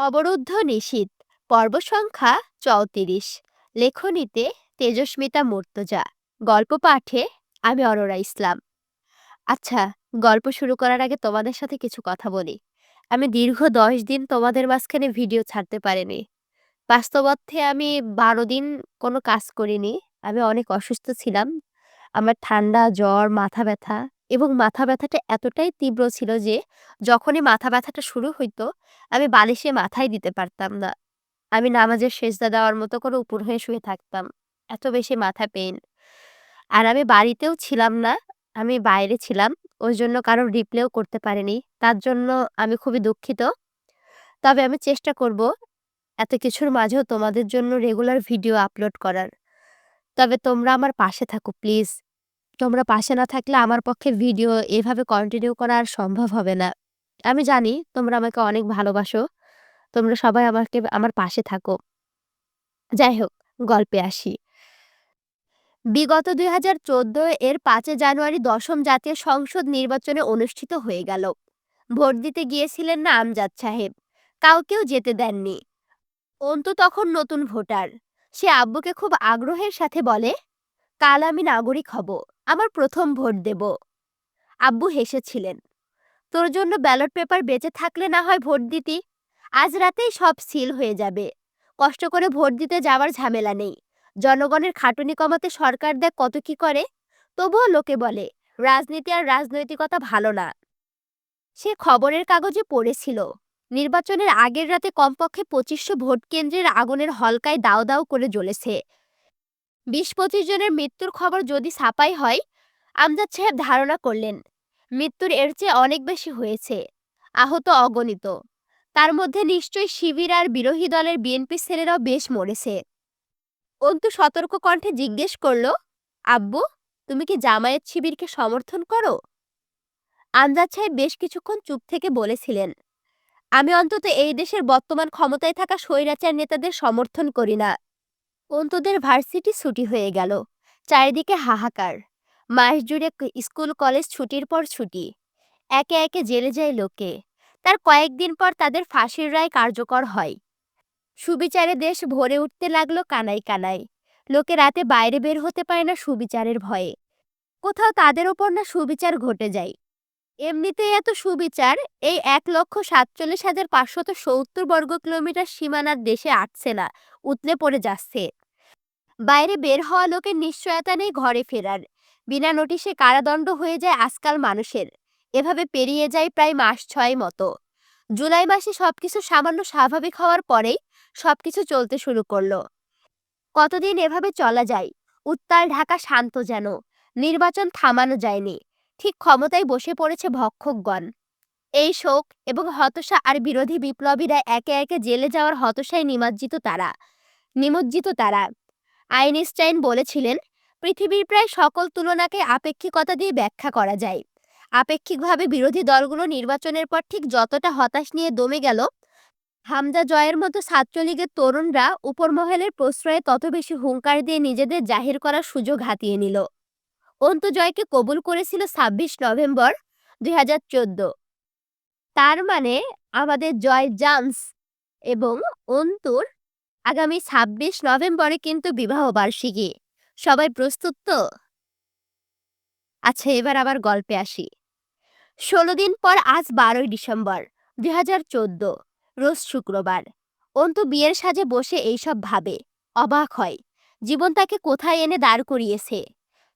অবরুদ্ধ নিশীথ পর্ব সংখ্যা চৌত্রিশ। লেখনীতে তেজস্মিতা মুর্তজা। গল্প পাঠে আমি অরোরা ইসলাম। আচ্ছা গল্প শুরু করার আগে তোমাদের সাথে কিছু কথা বলি। আমি দীর্ঘ দশ দিন তোমাদের মাঝখানে ভিডিও ছাড়তে পারিনি। বাস্তবার্থে আমি বারো দিন কোনো কাজ করিনি। আমি অনেক অসুস্থ ছিলাম। আমার ঠান্ডা, জ্বর, মাথা ব্যথা এবং মাথা ব্যথাটা এতটাই তীব্র ছিল যে, যখনই মাথা ব্যথাটা শুরু হইতো, আমি বালিশে মাথায় দিতে পারতাম না। আমি নামাজের সেজদা দেওয়ার মতো করে উপর হয়ে শুয়ে থাকতাম। এত বেশি মাথা পেইন আর আমি বাড়িতেও ছিলাম না, আমি বাইরে ছিলাম, ওই জন্য কারোর রিপ্লেও করতে পারিনি। তার জন্য আমি খুবই দুঃখিত। তবে আমি চেষ্টা করব এত কিছুর মাঝেও তোমাদের জন্য রেগুলার ভিডিও আপলোড করার। তবে তোমরা আমার পাশে থাকো প্লিজ তোমরা পাশে না থাকলে আমার পক্ষে ভিডিও এভাবে কন্টিনিউ করা আর সম্ভব হবে না। আমি জানি তোমরা আমাকে অনেক ভালোবাসো। তোমরা সবাই আমাকে, আমার পাশে থাকো। যাই হোক, গল্পে আসি। বিগত দুই হাজার চোদ্দ এর পাঁচে জানুয়ারি দশম জাতীয় সংসদ নির্বাচনে অনুষ্ঠিত হয়ে গেল। ভোট দিতে গিয়েছিলেন না আমজাদ সাহেব। কাউকেও যেতে দেননি। অন্তু তখন নতুন ভোটার। সে আব্বুকে খুব আগ্রহের সাথে বলে কাল আমি নাগরিক হব, আমার প্রথম ভোট দেব। আব্বু হেসেছিলেন, তোর জন্য ব্যালট পেপার বেঁচে থাকলে না হয় ভোট দিতি? আজ রাতেই সব সিল হয়ে যাবে। কষ্ট করে ভোট দিতে যাওয়ার ঝামেলা নেই। জনগণের খাটুনি কমাতে সরকার দেখ কত কি করে। তবুও লোকে বলে, রাজনীতি আর রাজনৈতিকতা ভালো না। সে খবরের কাগজে পড়েছিল, নির্বাচনের আগের রাতে কমপক্ষে পঁচিশশো ভোট কেন্দ্রের আগুনের হলকায় দাও দাও করে জ্বলেছে। বিশ পঁচিশ জনের মৃত্যুর খবর যদি ছাপাই হয়, আমজাদ সাহেব ধারণা করলেন, মৃত্যুর এর চেয়ে অনেক বেশি হয়েছে। আহত অগণিত। তার মধ্যে নিশ্চয়ই শিবির আর বিরোধী দলের বিএনপি ছেলেরাও বেশ মরেছে। অন্তু সতর্ক কণ্ঠে জিজ্ঞেস করল, আব্বু, তুমি কি জামায়াত শিবিরকে সমর্থন করো? আমজাদ সাহেব বেশ কিছুক্ষণ চুপ থেকে বলেছিলেন, আমি অন্তত এই দেশের বর্তমান ক্ষমতায় থাকা স্বৈরাচার নেতাদের সমর্থন করি না। অন্তুদের ভার্সিটি ছুটি হয়ে গেল। চারিদিকে হাহাকার। মাস জুড়ে স্কুল, কলেজ ছুটির পর ছুটি। একে একে জেলে যায় লোকে। তার কয়েকদিন পর তাদের ফাঁসির রায় কার্যকর হয়। সুবিচারে দেশ ভরে উঠতে লাগল কানাই কানাই। লোকে রাতে বাইরে বের হতে পারে না সুবিচারের ভয়ে। কোথাও তাদের ওপর না সুবিচার ঘটে যায়। এমনিতেই এত সুবিচার, এই এক লক্ষ সাতচল্লিশ হাজার পাঁচশত সত্তর বর্গ কিলোমিটার সীমানার দেশে আটছে না, উতলে পড়ে যাচ্ছে। বাইরে বের হওয়া লোকের নিশ্চয়তা নেই ঘরে ফেরার। বিনা নোটিশে কারাদণ্ড হয়ে যায় আজকাল মানুষের। এভাবে পেরিয়ে যায় প্রায় মাস ছয় মতো। জুলাই মাসে সবকিছু সামান্য স্বাভাবিক হওয়ার পরেই সবকিছু চলতে শুরু করল। কতদিন এভাবে চলা যায়? উত্তাল ঢাকা শান্ত যেন। নির্বাচন থামানো যায়নি। ঠিক ক্ষমতায় বসে পড়েছে ভক্ষকগণ। এই শোক এবং হতাশা আর বিরোধী বিপ্লবীরা একে একে জেলে যাওয়ার হতাশায় নিমজ্জিত তারা। নিমজ্জিত তারা। আইনস্টাইন বলেছিলেন, পৃথিবীর প্রায় সকল তুলনাকে আপেক্ষিকতা দিয়ে ব্যাখ্যা করা যায়। আপেক্ষিকভাবে বিরোধী দলগুলো নির্বাচনের পর ঠিক যতটা হতাশ নিয়ে দমে গেল, হামজা জয়ের মতো ছাত্রলীগের তরুণরা উপরমহলের প্রশ্রয়ে তত বেশি হুঙ্কার দিয়ে নিজেদের জাহির করার সুযোগ হাতিয়ে নিল। অন্তু জয়কে কবুল করেছিল ছাব্বিশ নভেম্বর দুই হাজার চোদ্দ। তার মানে আমাদের জয় জামস এবং অন্তুর আগামী ছাব্বিশ নভেম্বরে কিন্তু বিবাহ বার্ষিকী। সবাই প্রস্তুত তো? আচ্ছা এবার আবার গল্পে আসি। ষোলো দিন পর আজ বারোই ডিসেম্বর দুই হাজার চোদ্দ, রোজ শুক্রবার। অন্তু বিয়ের সাজে বসে এইসব ভাবে, অবাক হয়। জীবন তাকে কোথায় এনে দাঁড় করিয়েছে?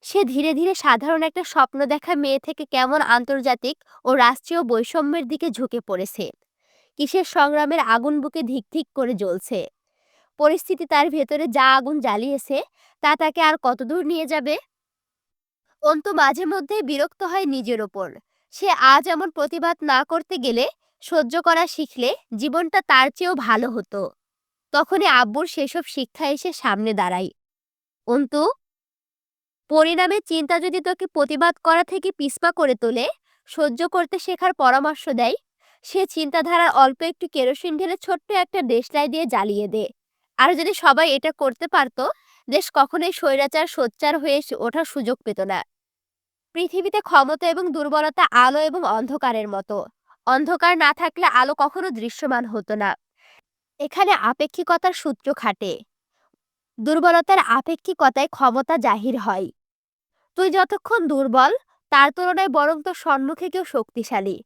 সে ধীরে ধীরে সাধারণ একটা স্বপ্ন দেখা মেয়ে থেকে কেমন আন্তর্জাতিক ও রাষ্ট্রীয় বৈষম্যের দিকে ঝুঁকে পড়েছে। কিসের সংগ্রামের আগুন বুকে ধিক ধিক করে জ্বলছে। পরিস্থিতি তার ভেতরে যা আগুন জ্বালিয়েছে, তা তাকে আর কতদূর নিয়ে যাবে? অন্তু মাঝে মধ্যে বিরক্ত হয় নিজের ওপর। সে আজ এমন প্রতিবাদ না করতে গেলে, সহ্য করা শিখলে জীবনটা তার চেয়েও ভালো হতো। তখনই আব্বুর সেসব শিক্ষা এসে সামনে দাঁড়াই অন্তু পরিণামে চিন্তা যদি তোকে প্রতিবাদ করা থেকে পিসপা করে তোলে, সহ্য করতে শেখার পরামর্শ দেয়, সে চিন্তাধারার অল্প একটু কেরোসিন ঢেলে ছোট্ট একটা দেশলাই দিয়ে জ্বালিয়ে দে। আর যদি সবাই এটা করতে পারত, দেশ কখনোই স্বৈরাচার, সোচ্চার হয়ে ওঠার সুযোগ পেত না। পৃথিবীতে ক্ষমতা এবং দুর্বলতা আলো এবং অন্ধকারের মতো। অন্ধকার না থাকলে আলো কখনো দৃশ্যমান হতো না। এখানে আপেক্ষিকতার সূত্র খাটে। দুর্বলতার আপেক্ষিকতায় ক্ষমতা জাহির হয়। তুই যতক্ষণ দুর্বল, তার তুলনায় বরং তোর সম্মুখে কেউ শক্তিশালী।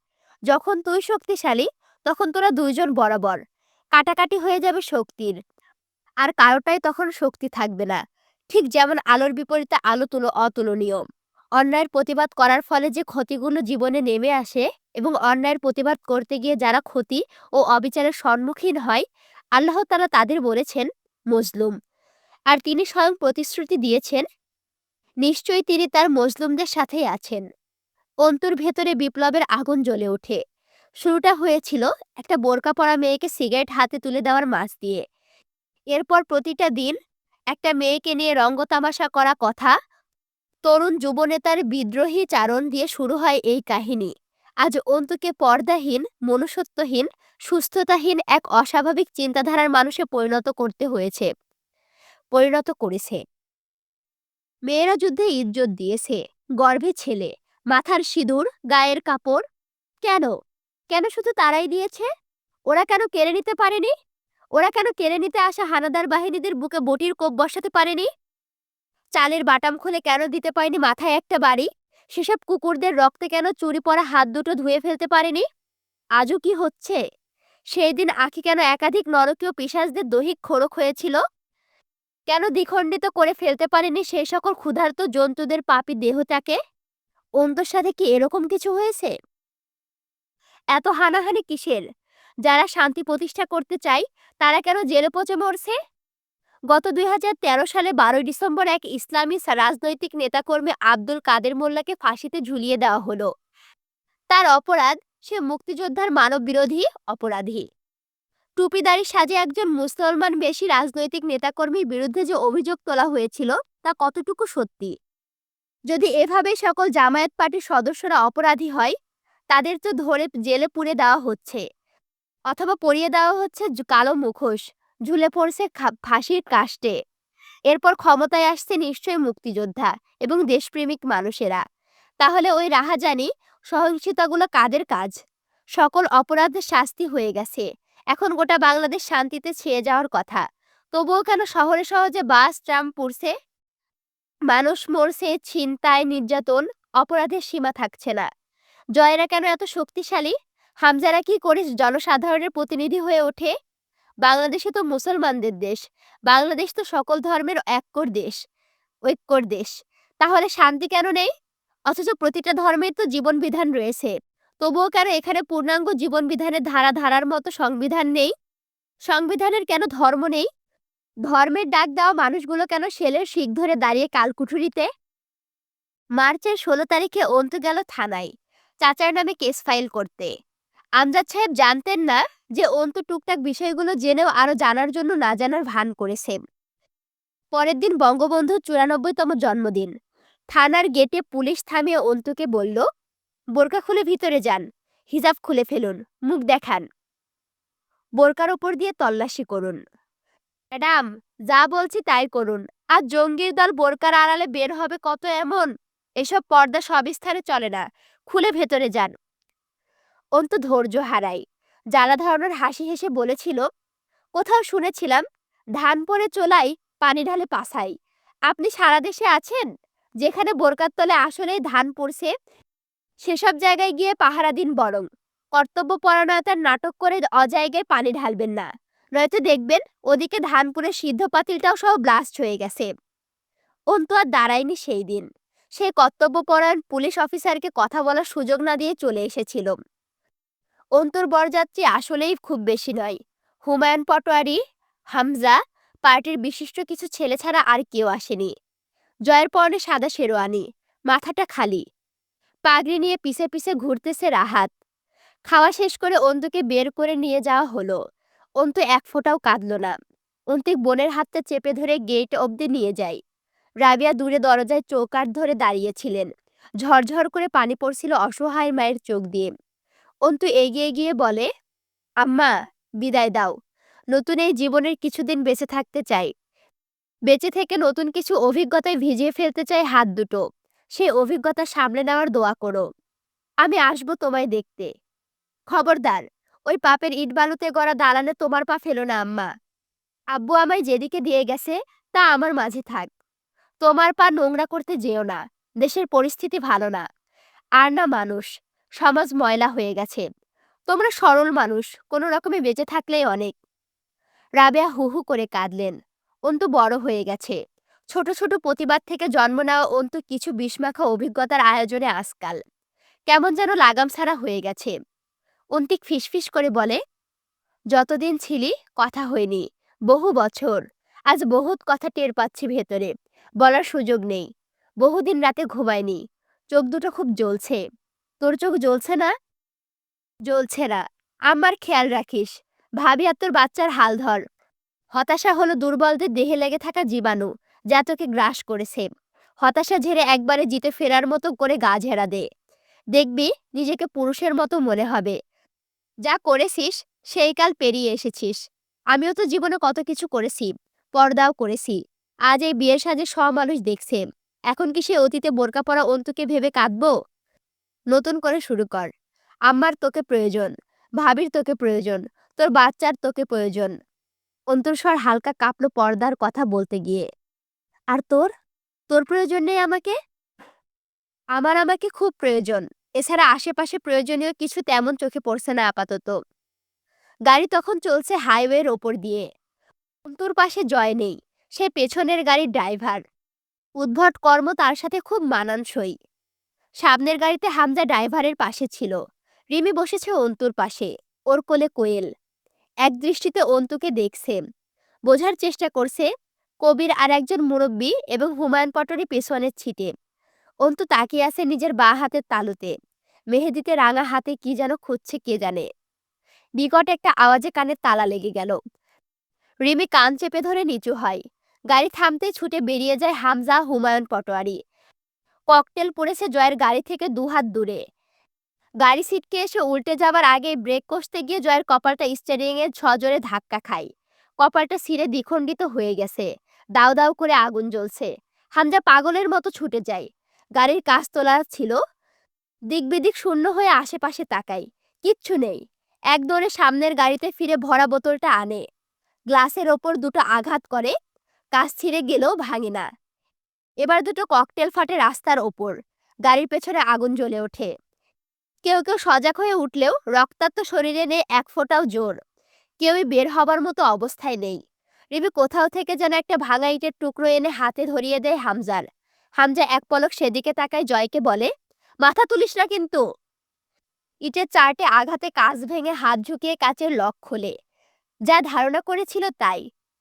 যখন তুই শক্তিশালী, তখন তোরা দুইজন বরাবর। কাটাকাটি হয়ে যাবে শক্তির। আর কারোটাই তখন শক্তি থাকবে না। ঠিক যেমন আলোর বিপরীতে আলো তুলো, অতুলনীয়। অন্যায়ের প্রতিবাদ করার ফলে যে ক্ষতিগুলো জীবনে নেমে আসে এবং অন্যায়ের প্রতিবাদ করতে গিয়ে যারা ক্ষতি ও অবিচারের সম্মুখীন হয়, আল্লাহ তারা তাদের বলেছেন, মজলুম। আর তিনি স্বয়ং প্রতিশ্রুতি দিয়েছেন, নিশ্চয়ই তিনি তার মজলুমদের সাথেই আছেন। অন্তর ভেতরে বিপ্লবের আগুন জ্বলে ওঠে। শুরুটা হয়েছিল একটা বোরকা পরা মেয়েকে সিগারেট হাতে তুলে দেওয়ার মাছ দিয়ে। এরপর প্রতিটা দিন একটা মেয়েকে নিয়ে রঙ্গতামাশা করা কথা তরুণ যুবনেতার বিদ্রোহী চারণ দিয়ে শুরু হয় এই কাহিনী। আজ অন্তুকে পর্দাহীন, মনুষ্যত্বহীন, সুস্থতাহীন এক অস্বাভাবিক চিন্তাধারার মানুষে পরিণত করতে হয়েছে। পরিণত করেছে। মেয়েরা যুদ্ধে ইজ্জত দিয়েছে। গর্ভে ছেলে। মাথার সিঁদুর, গায়ের কাপড়। কেন? কেন শুধু তারাই দিয়েছে? ওরা কেন কেড়ে নিতে পারেনি? ওরা কেন কেড়ে নিতে আসা হানাদার বাহিনীদের বুকে বটির কোপ বসাতে পারেনি? চালের বাটাম খুলে কেন দিতে পারেনি মাথায় একটা বাড়ি? সেসব কুকুরদের রক্তে কেন চুরি পরা হাত দুটো ধুয়ে ফেলতে পারেনি? আজও কি হচ্ছে? সেই দিন আখি কেন একাধিক নরকীয় পিসাজদের দৈহিক খোরক হয়েছিল? কেন দ্বিখণ্ডিত করে ফেলতে পারেনি সেই সকল ক্ষুধার্ত জন্তুদের পাপি দেহটাকে অন্তর সাথে কি এরকম কিছু হয়েছে? এত হানাহানি কিসের? যারা শান্তি প্রতিষ্ঠা করতে চায়, তারা কেন জেলে পচে মরছে? গত দুই হাজার তেরো সালে বারোই ডিসেম্বর এক ইসলামী রাজনৈতিক নেতাকর্মী আব্দুল কাদের মোল্লাকে ফাঁসিতে ঝুলিয়ে দেওয়া হলো। তার অপরাধ, সে মুক্তিযোদ্ধার মানব বিরোধী অপরাধী টুপিদারি সাজে একজন মুসলমান বেশি রাজনৈতিক নেতাকর্মীর বিরুদ্ধে যে অভিযোগ তোলা হয়েছিল, তা কতটুকু সত্যি? যদি এভাবে সকল জামায়াত পার্টির সদস্যরা অপরাধী হয়, তাদের তো ধরে জেলে পুড়ে দেওয়া হচ্ছে। অথবা পরিয়ে দেওয়া হচ্ছে কালো মুখোশ। ঝুলে পড়ছে ফাঁসির কাষ্টে। এরপর ক্ষমতায় আসছে নিশ্চয়ই মুক্তিযোদ্ধা এবং দেশপ্রেমিক মানুষেরা। তাহলে ওই রাহাজানি সহিংসতাগুলো কাদের কাজ? সকল অপরাধের শাস্তি হয়ে গেছে। এখন গোটা বাংলাদেশ শান্তিতে ছেয়ে যাওয়ার কথা। তবুও কেন শহরে সহজে বাস, ট্রাম পুড়ছে? মানুষ মরছে ছিনতাই, নির্যাতন, অপরাধের সীমা থাকছে না। জয়েরা কেন এত শক্তিশালী? হামজারা কি করে জনসাধারণের প্রতিনিধি হয়ে ওঠে? বাংলাদেশে তো মুসলমানদের দেশ। বাংলাদেশ তো সকল ধর্মের একর দেশ, ঐক্যর দেশ। তাহলে শান্তি কেন নেই? অথচ প্রতিটা ধর্মের তো জীবন বিধান রয়েছে। তবুও কেন এখানে পূর্ণাঙ্গ জীবন বিধানের ধারা ধারার মতো সংবিধান নেই? সংবিধানের কেন ধর্ম নেই? ধর্মের ডাক দেওয়া মানুষগুলো কেন শেলের শিখ ধরে দাঁড়িয়ে কালকুঠুরিতে? মার্চের ষোলো তারিখে অন্ত গেল থানায়, চাচার নামে কেস ফাইল করতে। আমজাদ সাহেব জানতেন না যে অন্তু টুকটাক বিষয়গুলো জেনেও আরও জানার জন্য না জানার ভান করেছে। পরের দিন বঙ্গবন্ধুর চুরানব্বইতম জন্মদিন। থানার গেটে পুলিশ থামিয়ে অন্তুকে বলল, বোরকা খুলে ভিতরে যান, হিজাব খুলে ফেলুন, মুখ দেখান। বোরকার ওপর দিয়ে তল্লাশি করুন। ম্যাডাম, যা বলছি তাই করুন। আর জঙ্গির দল বোরকার আড়ালে বের হবে কত এমন? এসব পর্দা সবিস্তারে চলে না। খুলে ভেতরে যান। অন্তু ধৈর্য হারাই জ্বালা ধরনের হাসি হেসে বলেছিল, কোথাও শুনেছিলাম, ধান পরে চলাই পানি ঢালে পাসাই আপনি সারা দেশে আছেন, যেখানে বোরকার তলে আসলেই ধান পড়ছে, সেসব জায়গায় গিয়ে পাহারা দিন বরং। কর্তব্য পরায়ণতার নাটক করে অজায়গায় পানি ঢালবেন না। নয়তো দেখবেন, ওদিকে ধানপুরের সিদ্ধ পাতিলটাও সব ব্লাস্ট হয়ে গেছে। অন্তু আর দাঁড়ায়নি সেই দিন। সে কর্তব্যপরায়ণ পুলিশ অফিসারকে কথা বলার সুযোগ না দিয়ে চলে এসেছিল। অন্তর বরযাত্রী আসলেই খুব বেশি নয়। হুমায়ুন পটোয়ারি, হামজা, পার্টির বিশিষ্ট কিছু ছেলে ছাড়া আর কেউ আসেনি। জয়ের পরনে সাদা শেরোয়ানি মাথাটা খালি। পাগড়ি নিয়ে পিছে পিছে ঘুরতেছে রাহাত। খাওয়া শেষ করে অন্তুকে বের করে নিয়ে যাওয়া হলো। অন্তু এক ফোঁটাও কাঁদল না। অন্তিক বোনের হাতটা চেপে ধরে গেট অবধি নিয়ে যায়। রাবিয়া দূরে দরজায় চৌকাঠ ধরে দাঁড়িয়েছিলেন। ঝরঝর করে পানি পড়ছিল অসহায় মায়ের চোখ দিয়ে। অন্তু এগিয়ে গিয়ে বলে, আম্মা, বিদায় দাও। নতুন এই জীবনের কিছুদিন বেঁচে থাকতে চাই। বেঁচে থেকে নতুন কিছু অভিজ্ঞতায় ভিজিয়ে ফেলতে চাই হাত দুটো। সেই অভিজ্ঞতা সামলে নেওয়ার দোয়া করো। আমি আসব তোমায় দেখতে। খবরদার, ওই পাপের ইট বালুতে গড়া দালানে তোমার পা ফেলো না, আম্মা। আব্বু আমায় যেদিকে দিয়ে গেছে, তা আমার মাঝে থাক। তোমার পা নোংরা করতে যেও না। দেশের পরিস্থিতি ভালো না। আর না মানুষ। সমাজ ময়লা হয়ে গেছে। তোমরা সরল মানুষ, কোনো রকমে বেঁচে থাকলেই অনেক। রাবেয়া হু হু করে কাঁদলেন। অন্তু বড় হয়ে গেছে। ছোট ছোট প্রতিবাদ থেকে জন্ম নেওয়া অন্তু কিছু বিষমাখা অভিজ্ঞতার আয়োজনে আজকাল। কেমন যেন লাগাম ছাড়া হয়ে গেছে। অন্তিক ফিসফিস করে বলে, যতদিন ছিলি, কথা হয়নি। বহু বছর। আজ বহুত কথা টের পাচ্ছি ভেতরে। বলার সুযোগ নেই। বহুদিন রাতে ঘুমায়নি চোখ দুটো খুব জ্বলছে। তোর চোখ জ্বলছে না? জ্বলছে না। আমার খেয়াল রাখিস, ভাবি আর তোর বাচ্চার হাল ধর। হতাশা হলো দুর্বলদের দেহে লেগে থাকা জীবাণু, যা তোকে গ্রাস করেছে। হতাশা ঝেড়ে একবারে জিতে ফেরার মতো করে গা ঝেড়া দে। দেখবি, নিজেকে পুরুষের মতো মনে হবে। যা করেছিস, সেই কাল পেরিয়ে এসেছিস। আমিও তো জীবনে কত কিছু করেছি, পর্দাও করেছি। আজ এই বিয়ের সাজে সব মানুষ দেখছে। এখন কি সে অতীতে বোরকা পরা অন্তুকে ভেবে কাঁদবো? নতুন করে শুরু কর। আম্মার তোকে প্রয়োজন, ভাবির তোকে প্রয়োজন, তোর বাচ্চার তোকে প্রয়োজন। অন্তর্স্বর হালকা কাঁপলো পর্দার কথা বলতে গিয়ে। আর তোর? তোর প্রয়োজন নেই আমাকে? আমার আমাকে খুব প্রয়োজন। এছাড়া আশেপাশে প্রয়োজনীয় কিছু তেমন চোখে পড়ছে না আপাতত। গাড়ি তখন চলছে হাইওয়ের ওপর দিয়ে। অন্তর পাশে জয় নেই, সে পেছনের গাড়ির ড্রাইভার। উদ্ভট কর্ম তার সাথে খুব মানানসই। সামনের গাড়িতে হামজা ড্রাইভারের পাশে ছিল। রিমি বসেছে অন্তুর পাশে, ওর কোলে কোয়েল। এক দৃষ্টিতে অন্তুকে দেখছে। বোঝার চেষ্টা করছে, কবির আর একজন মুরব্বী এবং হুমায়ুন পটরি পেছনের ছিটে। অন্তু তাকিয়ে আছে নিজের বা হাতের তালুতে। মেহেদিতে রাঙা হাতে কি যেন খুঁজছে কে জানে। বিকট একটা আওয়াজে কানে তালা লেগে গেল। রিমি কান চেপে ধরে নিচু হয়। গাড়ি থামতে ছুটে বেরিয়ে যায় হামজা, হুমায়ুন পটোয়ারি। ককটেল পড়েছে জয়ের গাড়ি থেকে দুহাত দূরে। গাড়ি সিটকে এসে উল্টে যাবার আগে ব্রেক কষতে গিয়ে জয়ের কপালটা স্টিয়ারিংয়ে সজোরে ধাক্কা খায়। কপালটা ছিঁড়ে দ্বিখণ্ডিত হয়ে গেছে। দাউ দাউ করে আগুন জ্বলছে। হামজা পাগলের মতো ছুটে যায়। গাড়ির কাজ তোলা ছিল। দিক বিদিক শূন্য হয়ে আশেপাশে তাকাই কিচ্ছু নেই। এক দৌড়ে সামনের গাড়িতে ফিরে ভরা বোতলটা আনে। গ্লাসের ওপর দুটো আঘাত করে। কাজ ছিঁড়ে গেলেও ভাঙে না। এবার দুটো ককটেল ফাটে রাস্তার ওপর। গাড়ির পেছনে আগুন জ্বলে ওঠে। কেউ কেউ সজাগ হয়ে উঠলেও রক্তাক্ত শরীরে নেই এক ফোঁটাও জোর। কেউই বের হবার মতো অবস্থায় নেই। রিবি কোথাও থেকে যেন একটা ভাঙা ইটের টুকরো এনে হাতে ধরিয়ে দেয় হামজার। হামজা এক পলক সেদিকে তাকায় জয়কে বলে, মাথা তুলিস না কিন্তু! ইটের চারটে আঘাতে কাজ ভেঙে হাত ঝুঁকিয়ে কাচের লক খোলে। যা ধারণা করেছিল তাই।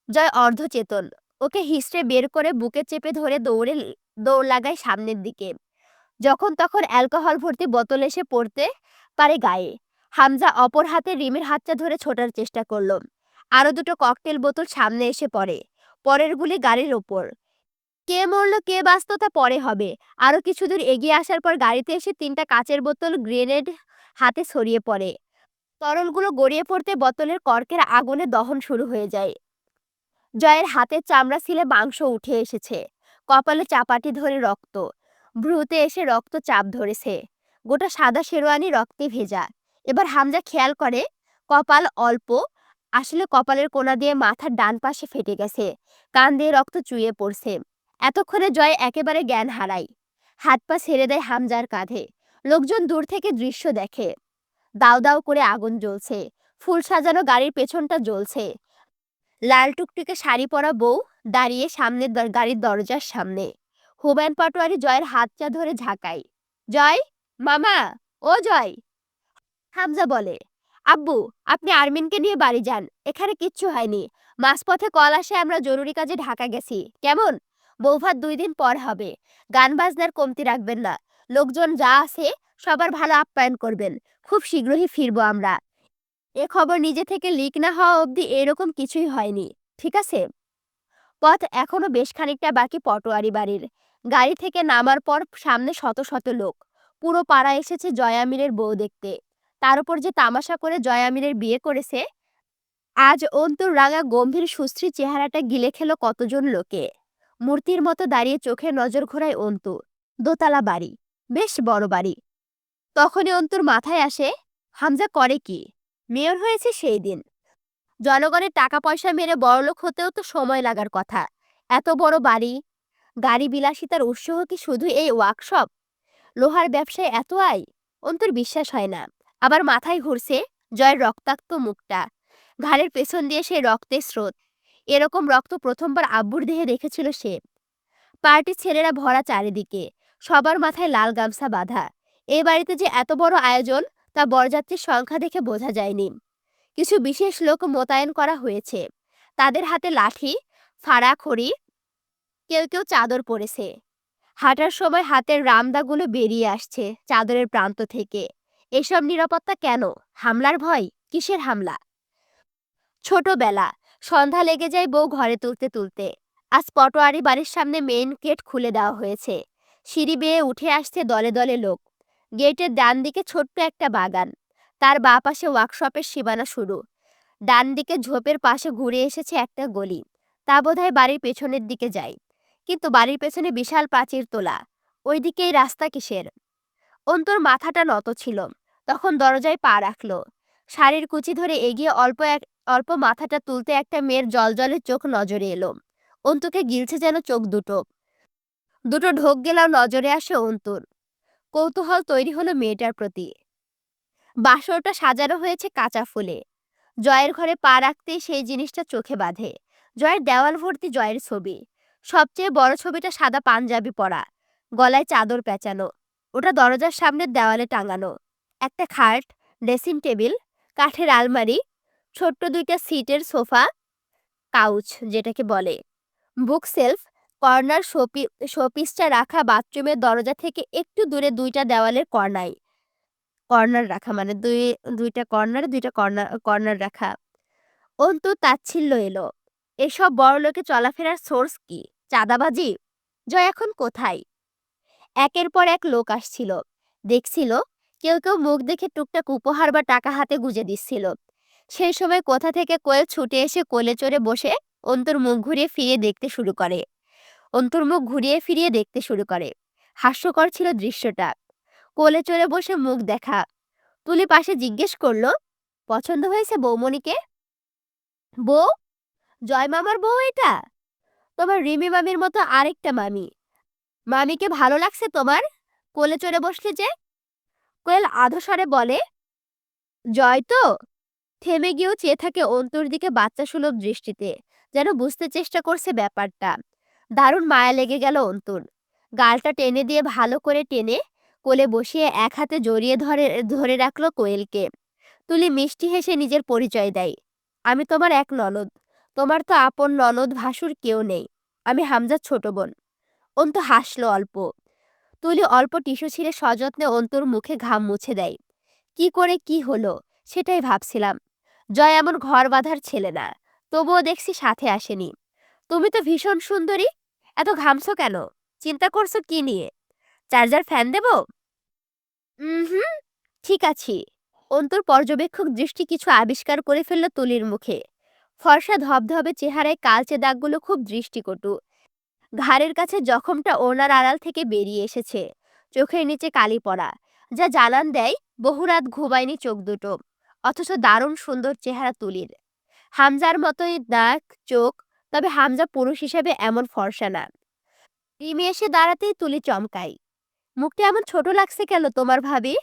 জয় অর্ধচেতন। ওকে হিসড়ে বের করে বুকে চেপে ধরে দৌড়ে দৌড় লাগায় সামনের দিকে। যখন তখন অ্যালকোহল ভর্তি বোতল এসে পড়তে পারে গায়ে। হামজা অপর হাতে রিমির হাতটা ধরে ছোটার চেষ্টা করল। আরও দুটো ককটেল বোতল সামনে এসে পড়ে। পরের গুলি গাড়ির ওপর। কে মরল, কে বাঁচত তা পরে হবে। আরও কিছু দূর এগিয়ে আসার পর গাড়িতে এসে তিনটা কাচের বোতল, গ্রেনেড হাতে ছড়িয়ে পড়ে। তরলগুলো গড়িয়ে পড়তে বোতলের কর্কের আগুনে দহন শুরু হয়ে যায়। জয়ের হাতের চামড়া ছিলে মাংস উঠে এসেছে। কপালে চাপাটি ধরে রক্ত। ভ্রুতে এসে রক্ত চাপ ধরেছে। গোটা সাদা শেরওয়ানি রক্তে ভেজা। এবার হামজা খেয়াল করে, কপাল অল্প, আসলে কপালের কোনা দিয়ে মাথার ডান পাশে ফেটে গেছে। কান দিয়ে রক্ত চুইয়ে পড়ছে। এতক্ষণে জয় একেবারে জ্ঞান হারাই হাত পা ছেড়ে দেয় হামজার কাঁধে। লোকজন দূর থেকে দৃশ্য দেখে। দাউ দাউ করে আগুন জ্বলছে। ফুল সাজানো গাড়ির পেছনটা জ্বলছে। লাল টুকটুকে শাড়ি পরা বউ দাঁড়িয়ে সামনের গাড়ির দরজার সামনে। হুমায়ুন পাটোয়ারি জয়ের হাতটা ধরে ঝাঁকাই জয়, মামা, ও জয়। হামজা বলে, আব্বু, আপনি আরমিনকে নিয়ে বাড়ি যান, এখানে কিচ্ছু হয়নি। মাঝপথে কল আসে আমরা জরুরি কাজে ঢাকা গেছি। কেমন? বৌভাত দুই দিন পর হবে। গান বাজনার কমতি রাখবেন না। লোকজন যা আছে সবার ভালো আপ্যায়ন করবেন। খুব শীঘ্রই ফিরবো আমরা। এ খবর নিজে থেকে লিক না হওয়া অবধি এরকম কিছুই হয়নি, ঠিক আছে? পথ এখনও বেশ খানিকটা বাকি পটোয়ারি বাড়ির। গাড়ি থেকে নামার পর সামনে শত শত লোক। পুরো পাড়া এসেছে জয়ামিরের বউ দেখতে। তার উপর যে তামাশা করে জয়ামিরের বিয়ে করেছে, আজ অন্তর রাঙা গম্ভীর সুশ্রী চেহারাটা গিলে খেলো কতজন লোকে। মূর্তির মতো দাঁড়িয়ে চোখে নজর ঘোরায় অন্তু। দোতলা বাড়ি, বেশ বড় বাড়ি। তখনই অন্তুর মাথায় আসে, হামজা করে কি? মেয়র হয়েছে সেই দিন। জনগণের টাকা পয়সা মেরে বড়লোক হতেও তো সময় লাগার কথা। এত বড় বাড়ি, গাড়ি বিলাসিতার উৎস কি শুধু এই ওয়ার্কশপ? লোহার ব্যবসায় এত আয়? অন্তর বিশ্বাস হয় না। আবার মাথায় ঘুরছে জয়ের রক্তাক্ত মুখটা। ঘাড়ের পেছন দিয়ে সেই রক্তের স্রোত। এরকম রক্ত প্রথমবার আব্বুর দেহে দেখেছিল সে। পার্টির ছেলেরা ভরা চারিদিকে। সবার মাথায় লাল গামছা বাঁধা। এ বাড়িতে যে এত বড় আয়োজন তা বরযাত্রীর সংখ্যা দেখে বোঝা যায়নি। কিছু বিশেষ লোক মোতায়েন করা হয়েছে। তাদের হাতে লাঠি, ফাড়া খড়ি, কেউ কেউ চাদর পরেছে। হাঁটার সময় হাতের রামদাগুলো বেরিয়ে আসছে চাদরের প্রান্ত থেকে। এসব নিরাপত্তা কেন? হামলার ভয়? কিসের হামলা? ছোটবেলা, সন্ধ্যা লেগে যায় বউ ঘরে তুলতে তুলতে। আজ পটোয়ারি বাড়ির সামনে মেইন গেট খুলে দেওয়া হয়েছে। সিঁড়ি বেয়ে উঠে আসছে দলে দলে লোক। গেটের ডান দিকে ছোট্ট একটা বাগান। তার বা পাশে ওয়ার্কশপের সীমানা শুরু। ডান দিকে ঝোপের পাশে ঘুরে এসেছে একটা গলি। তা বোধহয় বাড়ির পেছনের দিকে যায়। কিন্তু বাড়ির পেছনে বিশাল প্রাচীর তোলা। ওইদিকে এই রাস্তা কিসের? অন্তর মাথাটা নত ছিল। তখন দরজায় পা রাখল। শাড়ির কুচি ধরে এগিয়ে অল্প এক, অল্প মাথাটা তুলতে একটা মেয়ের জলজলের চোখ নজরে এলো। অন্তুকে গিলছে যেন চোখ দুটো। দুটো ঢোক গেলাও নজরে আসে অন্তুর। কৌতূহল তৈরি হলো মেয়েটার প্রতি। বাসরটা সাজানো হয়েছে কাঁচা ফুলে। জয়ের ঘরে পা রাখতেই সেই জিনিসটা চোখে বাঁধে। জয়ের দেওয়াল ভর্তি জয়ের ছবি। সবচেয়ে বড় ছবিটা সাদা পাঞ্জাবি পরা। গলায় চাদর পেঁচানো। ওটা দরজার সামনের দেওয়ালে টাঙানো। একটা খাট, ড্রেসিং টেবিল, কাঠের আলমারি, ছোট্ট দুইটা সিটের সোফা, কাউচ যেটাকে বলে। বুক সেলফ কর্নার শোপি, শোপিসটা রাখা বাথরুমের দরজা থেকে একটু দূরে দুইটা দেওয়ালের কর্নায় কর্নার রাখা মানে দুই, দুইটা কর্নারে, দুইটা কর্নার কর্নার রাখা। অন্তু তাচ্ছিল্য এলো, এসব বড়লোকে চলাফেরার সোর্স কি? চাঁদাবাজি? জয় এখন কোথায়? একের পর এক লোক আসছিল, দেখছিল কেউ কেউ মুখ দেখে টুকটাক উপহার বা টাকা হাতে গুজে দিচ্ছিল। সেই সময় কোথা থেকে কোয়েল ছুটে এসে কোলে চড়ে বসে অন্তর মুখ ঘুরিয়ে ফিরে দেখতে শুরু করে। অন্তর মুখ ঘুরিয়ে ফিরিয়ে দেখতে শুরু করে। হাস্যকর ছিল দৃশ্যটা। কোলে চড়ে বসে মুখ দেখা। তুলি পাশে জিজ্ঞেস করল, পছন্দ হয়েছে বৌমণিকে? বউ? জয় মামার বউ এটা? তোমার রিমি মামির মতো আরেকটা মামি। মামিকে ভালো লাগছে তোমার? কোলে চড়ে বসলে যে? কোয়েল আধস্বরে বলে, জয় তো? থেমে গিয়েও চেয়ে থাকে অন্তর দিকে বাচ্চা সুলভ দৃষ্টিতে, যেন বুঝতে চেষ্টা করছে ব্যাপারটা। দারুণ মায়া লেগে গেল অন্তুর। গালটা টেনে দিয়ে ভালো করে টেনে কোলে বসিয়ে এক হাতে জড়িয়ে ধরে ধরে রাখল কোয়েলকে। তুলি মিষ্টি হেসে নিজের পরিচয় দেয়। আমি তোমার এক ননদ। তোমার তো আপন ননদ ভাসুর কেউ নেই। আমি হামজার ছোট বোন। অন্তু হাসলো অল্প। তুলি অল্প টিস্যু ছিঁড়ে সযত্নে অন্তুর মুখে ঘাম মুছে দেয়। কি করে কি হলো সেটাই ভাবছিলাম। জয় এমন ঘর বাঁধার ছেলে না। তবুও দেখছি সাথে আসেনি। তুমি তো ভীষণ সুন্দরী। এত ঘামছো কেন? চিন্তা করছ কি নিয়ে? চার্জার ফ্যান দেব? হুম, ঠিক আছে। অন্তর পর্যবেক্ষক দৃষ্টি কিছু আবিষ্কার করে ফেলল তুলির মুখে। ফর্সা ধবধবে চেহারায় কালচে দাগগুলো খুব দৃষ্টিকটু। ঘাড়ের কাছে জখমটা ওনার আড়াল থেকে বেরিয়ে এসেছে। চোখের নিচে কালি পড়া যা জানান দেয়, বহু রাত ঘুমায়নি চোখ দুটো। অথচ দারুণ সুন্দর চেহারা তুলির। হামজার মতোই দাগ, চোখ তবে হামজা পুরুষ হিসেবে এমন ফর্সা না। রিমি এসে দাঁড়াতেই তুলি চমকাই মুখটা এমন ছোট লাগছে কেন তোমার ভাবি?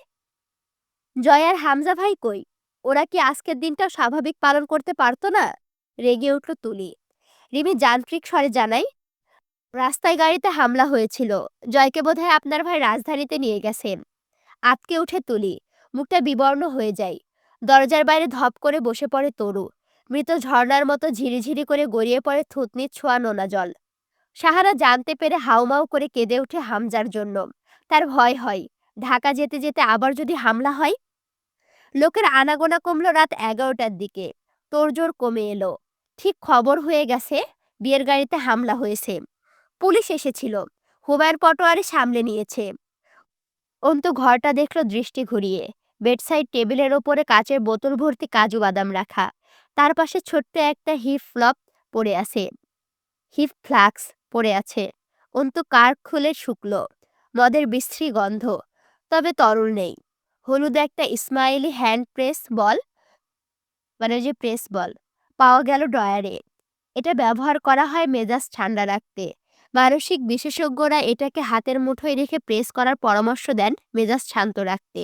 জয় আর হামজা ভাই কই? ওরা কি আজকের দিনটাও স্বাভাবিক পালন করতে পারতো না? রেগে উঠল তুলি। রিমি যান্ত্রিক স্বরে জানাই রাস্তায় গাড়িতে হামলা হয়েছিল। জয়কে বোধহয় আপনার ভাই রাজধানীতে নিয়ে গেছেন। আতকে উঠে তুলি। মুখটা বিবর্ণ হয়ে যায়। দরজার বাইরে ধপ করে বসে পড়ে তরু। মৃত ঝর্ণার মতো ঝিরিঝিরি করে গড়িয়ে পড়ে থুতনির ছোঁয়া নোনা জল। সাহারা জানতে পেরে হাউমাউ করে কেঁদে ওঠে হামজার জন্য। তার ভয় হয়, ঢাকা যেতে যেতে আবার যদি হামলা হয়? লোকের আনাগোনা কমলো রাত এগারোটার দিকে। তোড়জোড় কমে এলো। ঠিক খবর হয়ে গেছে, বিয়ের গাড়িতে হামলা হয়েছে। পুলিশ এসেছিল, হুমায়ুন পটোয়ারি সামলে নিয়েছে। অন্তু ঘরটা দেখল দৃষ্টি ঘুরিয়ে। বেডসাইড টেবিলের ওপরে কাচের বোতল ভর্তি কাজু বাদাম রাখা। তার পাশে ছোট্ট একটা হিপ ফ্লপ পড়ে আছে। হিপ ফ্লাক্স পড়ে আছে। অন্তু কার খুলে শুকলো। মদের বিশ্রী গন্ধ। তবে তরল নেই। হলুদ একটা ইসমাইলি হ্যান্ড প্রেস বল। মানে যে প্রেস বল। পাওয়া গেল ড্রয়ারে। এটা ব্যবহার করা হয় মেজাজ ঠান্ডা রাখতে। মানসিক বিশেষজ্ঞরা এটাকে হাতের মুঠোয় রেখে প্রেস করার পরামর্শ দেন মেজাজ শান্ত রাখতে।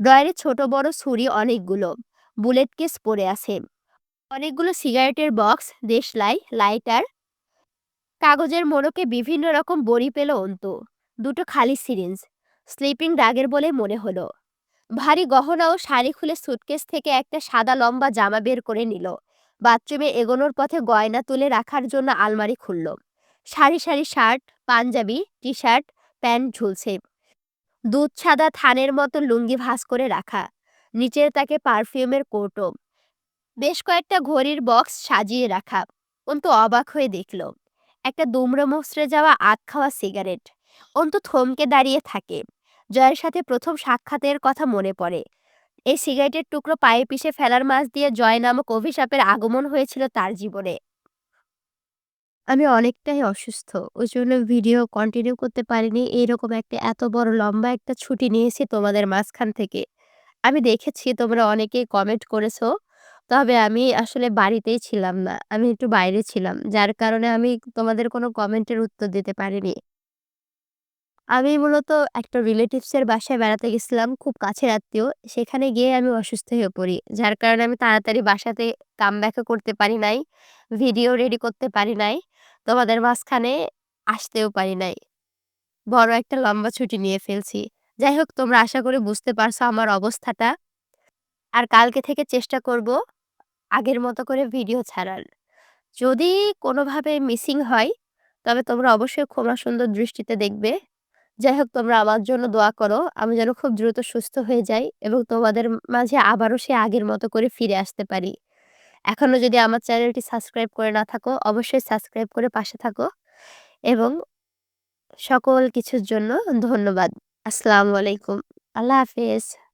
ড্রয়ারে ছোট বড় ছুরি অনেকগুলো। বুলেট কেস পড়ে আছে। অনেকগুলো সিগারেটের বক্স, দেশলাই, লাইটার, কাগজের মোড়কে বিভিন্ন রকম বড়ি পেল অন্তু। দুটো খালি সিরিঞ্জ, স্লিপিং ড্রাগের বলে মনে হলো। ভারী গহনা ও শাড়ি খুলে সুটকেস থেকে একটা সাদা লম্বা জামা বের করে নিল। বাথরুমে এগোনোর পথে গয়না তুলে রাখার জন্য আলমারি খুলল। সারি সারি shirt, panjabi T shirt pant ঝুলছে। দুধ সাদা থানের মতো লুঙ্গি ভাঁজ করে রাখা। নিচের তাকে পারফিউমের কৌটো বেশ কয়েকটা ঘড়ির বক্স সাজিয়ে রাখা। অন্তু অবাক হয়ে দেখল, একটা দুমড়ো মুচড়ে যাওয়া আত খাওয়া সিগারেট। অন্তু থমকে দাঁড়িয়ে থাকে। জয়ের সাথে প্রথম সাক্ষাতের কথা মনে পড়ে। এই সিগারেটের টুকরো পায়ে পিষে ফেলার মাঝ দিয়ে জয় নামক অভিশাপের আগমন হয়েছিল তার জীবনে। আমি অনেকটাই অসুস্থ ওই জন্য ভিডিও কন্টিনিউ করতে পারিনি। এইরকম একটা, এত বড়, লম্বা একটা ছুটি নিয়েছি তোমাদের মাঝখান থেকে। আমি দেখেছি তোমরা অনেকেই কমেন্ট করেছ। তবে আমি আসলে বাড়িতেই ছিলাম না। আমি একটু বাইরে ছিলাম, যার কারণে আমি তোমাদের কোনো কমেন্টের উত্তর দিতে পারিনি। আমি মূলত একটা রিলেটিভসের বাসায় বেড়াতে গেছিলাম, খুব কাছের আত্মীয়। সেখানে গিয়ে আমি অসুস্থ হয়ে পড়ি, যার কারণে আমি তাড়াতাড়ি বাসাতে কাম ব্যাকও করতে পারি নাই ভিডিও রেডি করতে পারি নাই, তোমাদের মাঝখানে আসতেও পারি নাই। বড় একটা লম্বা ছুটি নিয়ে ফেলছি। যাই হোক, তোমরা আশা করি বুঝতে পারছ আমার অবস্থাটা। আর কালকে থেকে চেষ্টা করব আগের মতো করে ভিডিও ছাড়ার। যদি কোনোভাবে মিসিং হয়, তবে তোমরা অবশ্যই ক্ষমা সুন্দর দৃষ্টিতে দেখবে। যাই হোক, তোমরা আমার জন্য দোয়া করো, আমি যেন খুব দ্রুত সুস্থ হয়ে যাই এবং তোমাদের মাঝে আবারও সে আগের মতো করে ফিরে আসতে পারি। এখনও যদি আমার চ্যানেলটি সাবস্ক্রাইব করে না থাকো, অবশ্যই সাবস্ক্রাইব করে পাশে থাকো এবং সকল কিছুর জন্য ধন্যবাদ। আসসালামু আলাইকুম। আল্লাহ হাফেজ।